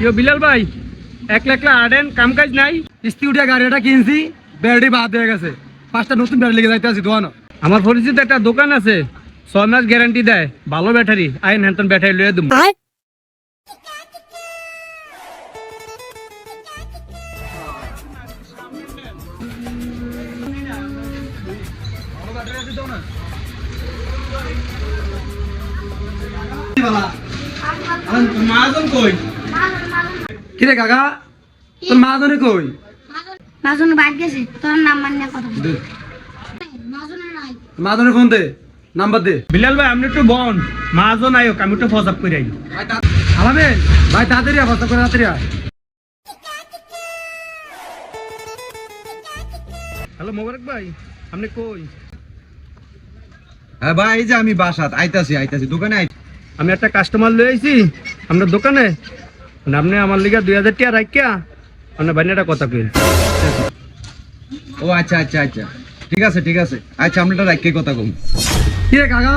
ইয়ো বিলাল ভাই এক লাখ আড়েন কাম কাজ নাই কিস্তি উঠে গাড়িটা কিনছি ব্যাটারি বাদ হয়ে গেছে। পাঁচটা নতুন ব্যাটারি লেগে যাইতে আছি দোয়ানো। আমার পরিচিত একটা দোকান আছে ছয় মাস গ্যারান্টি দেয় ভালো ব্যাটারি আইন হ্যান ব্যাটারি লয়ে দেবো মাজন কই কিরে কাকা? তোর কই? মাজন বাদ গেছে তোর নাম কথা বল মাজনের নাই। মা ধরে ফোন দে নাম্বার দে। বিলাল ভাই একটু বন। মাজন আয়ক আমি একটু ফসাপ করে আই। আলামেন ভাই তাড়াতাড়ি আয় বস্তা করে তাড়াতাড়ি আয়। হ্যালো মোবারক ভাই আপনি কই? হ্যাঁ ভাই এই যে আমি বাসাত আইতাছি আইতাছি দোকানে আই আমি একটা কাস্টমার লয়ে আইছি আপনার দোকানে। মানে আপনি আমার লিগা দুই হাজার টাকা রাখিয়া আপনার বাইনে কথা কইন ও আচ্ছা আচ্ছা আচ্ছা। ঠিক আছে ঠিক আছে। আচ্ছা আপনারা রাখকে কথা কম। কিরে কাকা?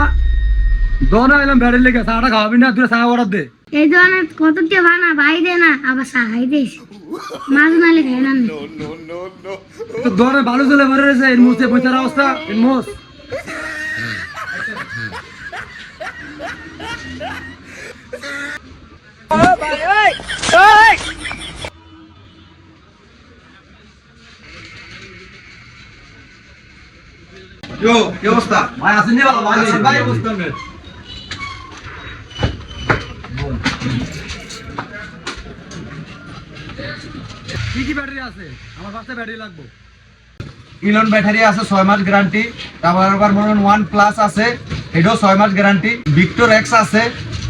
দোয়ানো এলাম ব্যাটারি লেগে চাটা খাওয়াবি না তুই চা অর্ডার দে। এই ধরনের কত কে ভানা ভাই দে না আবার চা খাই দিস মাজন আলে খাই না তো ভালো চলে বেড়ে রয়েছে এর মুসে পয়সার অবস্থা এর মোস ইয়ো কি অবস্থা ভাই আসেননি ভালো ভাই আছেন ভাই ভাই? অবস্থা নেই কি কি ব্যাটারি আছে? আমার পাঁচটা ব্যাটারি লাগবে। ইলন ব্যাটারি আছে ছয় মাস গ্যারান্টি তারপর আবার মনে হয় ওয়ান প্লাস আছে। এটাও ছয় মাস গ্যারান্টি ভিক্টর এক্স আছে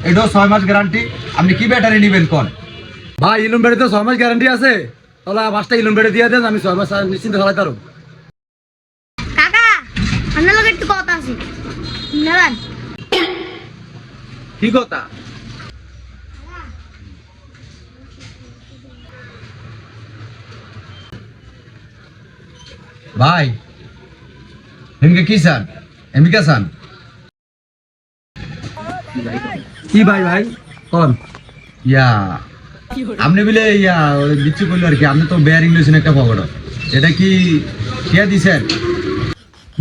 এটাও ছয় মাস গ্যারান্টি আপনি কি ব্যাটারি নেবেন কোন? ভাই ইলুম ব্যাটারি তো ছয় মাস গ্যারান্টি আছে। তাহলে পাঁচটা ইলুম ব্যাটারি দিয়ে দেন আমি ছয় মাস নিশ্চিন্তে চালাতে পারব কাকা আপনার লোক একটু কথা আছে। নেবেন? কি কথা? ভাই এমকে কি চান? এমকে চান? কি ভাই ভাই? কোন। ইয়া। আপনি বলে ইয়া বিচ্ছু করল আর কি। আপনি তো বেয়ারিং লইছেন একটা পকেট। এটা কি কে দিছেন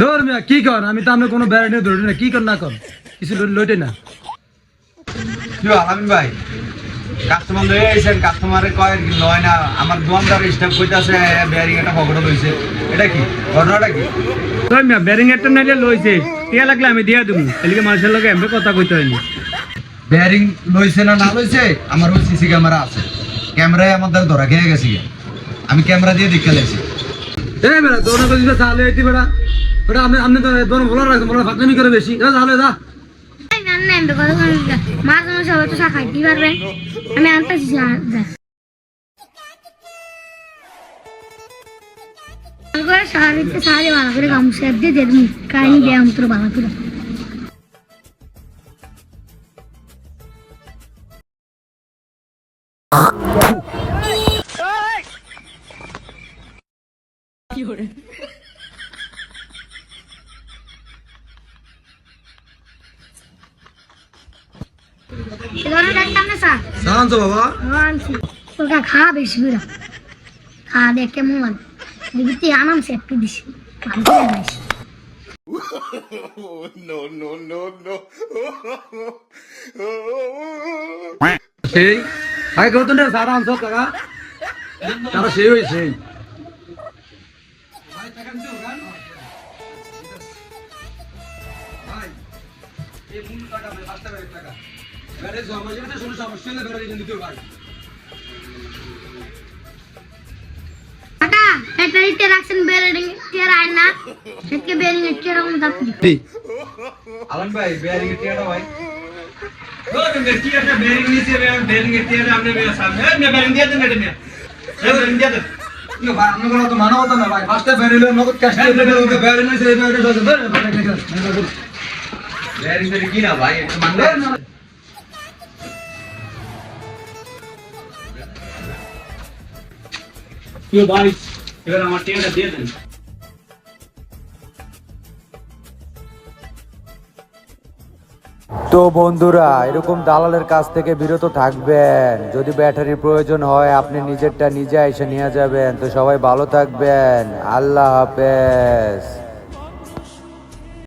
ধর মিয়া, কি কর আমি তো আপনার কোনো ব্যাটারি ধরি না। কি কর না কর কিছু লইটে না। কি আলামিন ভাই? কাস্টমার লয়ে আইছেন কাস্টমারে কয়, লয় না। আমার দোকানদার স্টাফ কইতাছে বেয়ারিং একটা পকেট লইছে। এটা কি? ঘটনাটা কি? তো মিয়া ব্যারিং একটা নাইলে লইছে। টিয়া লাগলে আমি দিয়া দেবো এদিকে মানুষের লগে এমনি কথা কইতে হয়নি। বেয়ারিং লইছে না না লইছে আমার ওই সিসি ক্যামেরা আছে। ক্যামেরায় আমাদের ধরা খেয়ে গেছি আমি ক্যামেরা দিয়ে দেখে লাইছি এ বেড়া দোনো করে দিবে চালে এটি বেড়া। বেড়া আপনি আপনি তো দোনো বলার রাখছেন বলার ফাঁকনি করে বেশি। যা চালে যা। আমি সবাই তো পারবে? আমি আনতেছি সাহায্য ভালো করে গামছা দিয়ে দিয়ে কাহিনী তোর ভালো করে খা বেশি করে খা দেখ কেমন দেখি তুই আনাম সে একটু খাইস সেই আগে কত না সারা আনছ কাকা তারা সেই হই সেই আলান ভাই বেয়ারিং টিয়াটা ভাই। মানা কি একটু এবার আমার টিয়াটা দিয়ে দেন তো বন্ধুরা, এরকম দালালের কাছ থেকে বিরত থাকবেন। যদি ব্যাটারির প্রয়োজন হয়, আপনি নিজেরটা নিজে এসে নিয়ে যাবেন। তো সবাই ভালো থাকবেন। আল্লাহ হাফেজ।